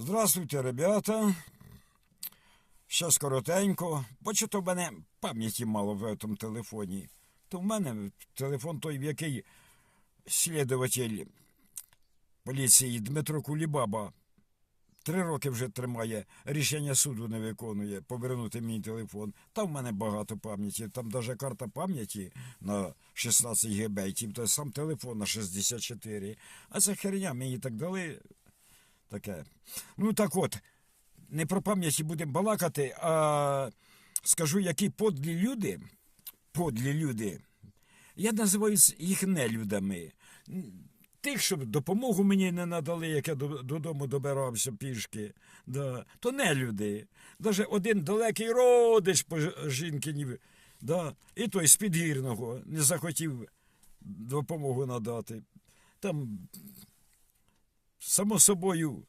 Здравствуйте, ребята. Щас коротенько. Бо в мене пам'яті мало в цьому телефоні. То в мене телефон той, в який слідуватель поліції Дмитро Кулібаба три роки вже тримає, рішення суду не виконує, повернути мій телефон. Там в мене багато пам'яті. Там навіть карта пам'яті на 16 ГБ, то сам телефон на 64. А це херня мені так дали. Таке. Ну так от, не про пам'яті будемо балакати, а скажу, які подлі люди, подлі люди, я називаю їх нелюдами. Тих, що допомогу мені не надали, як я додому добирався пішки, да, то не люди. Даже один далекий родич по жінкині, да, і той з підгірного не захотів допомогу надати. Там, само собою,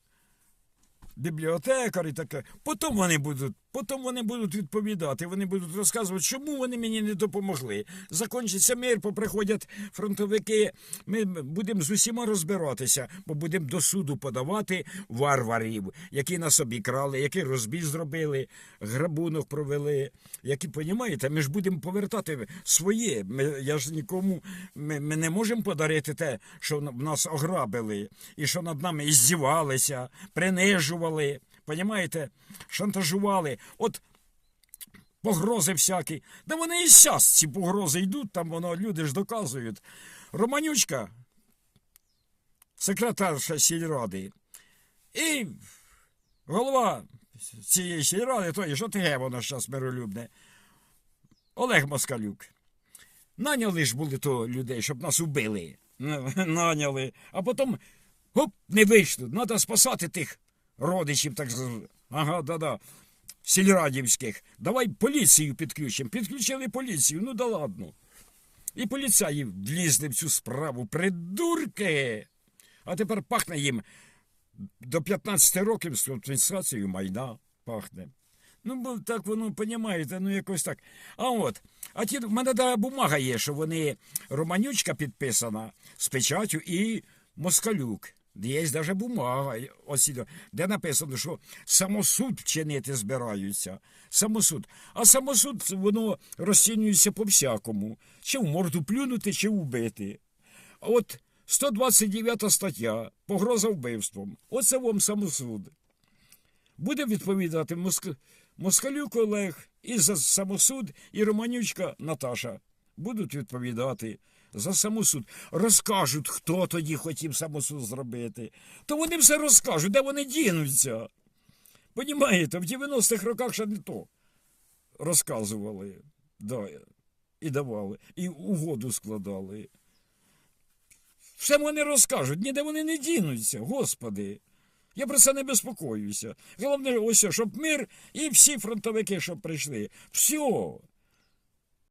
бібліотекар таке. Потім вони будуть, потім вони будуть відповідати, вони будуть розказувати, чому вони мені не допомогли. Закінчиться мир, поприходять фронтовики. Ми будемо з усіма розбиратися, бо будемо до суду подавати варварів, які нас обікрали, які розбій зробили, грабунок провели. Які понімаєте, ми ж будемо повертати своє. Ми, я ж нікому ми, ми не можемо подарити те, що в нас ограбили, і що над нами іздівалися, принижували. Понімаєте, шантажували. От погрози всякі. Да вони і зараз ці погрози йдуть, там воно люди ж доказують. Романючка, секретарша сільради, і голова цієї сільради, той, що таке воно зараз миролюбне, Олег Москалюк. Наняли ж були то людей, щоб нас убили. Наняли. А потім гоп, не вийшло. Треба спасати тих родичів, так ага, да-да. Сільрадівських. Давай поліцію підключимо. Підключили поліцію, ну да ладно. І поліцаї влізли в цю справу. Придурки! А тепер пахне їм до 15 років з конфіскацією майна пахне. Ну, бо так воно, понімаєте, ну якось так. А от, а ті, в мене да, бумага є, що вони Романючка підписана з печаттю і Москалюк. Є навіть бумага, ось, де написано, що самосуд вчинити збираються. Самосуд. А самосуд воно розцінюється по-всякому. Чи в морду плюнути, чи вбити. А от 129 стаття погроза вбивством. Оце вам самосуд. Буде відповідати Моск... Москалюк Олег і за самосуд, і Романючка Наташа. Будуть відповідати за самосуд. Розкажуть, хто тоді хотів самосуд зробити. То вони все розкажуть, де вони дінуться. Понімаєте, в 90-х роках ще не то розказували. Да, і давали, і угоду складали. Все вони розкажуть, ніде вони не дінуться, господи. Я про це не безпокоюся. Головне, ось, щоб мир і всі фронтовики, щоб прийшли. Все.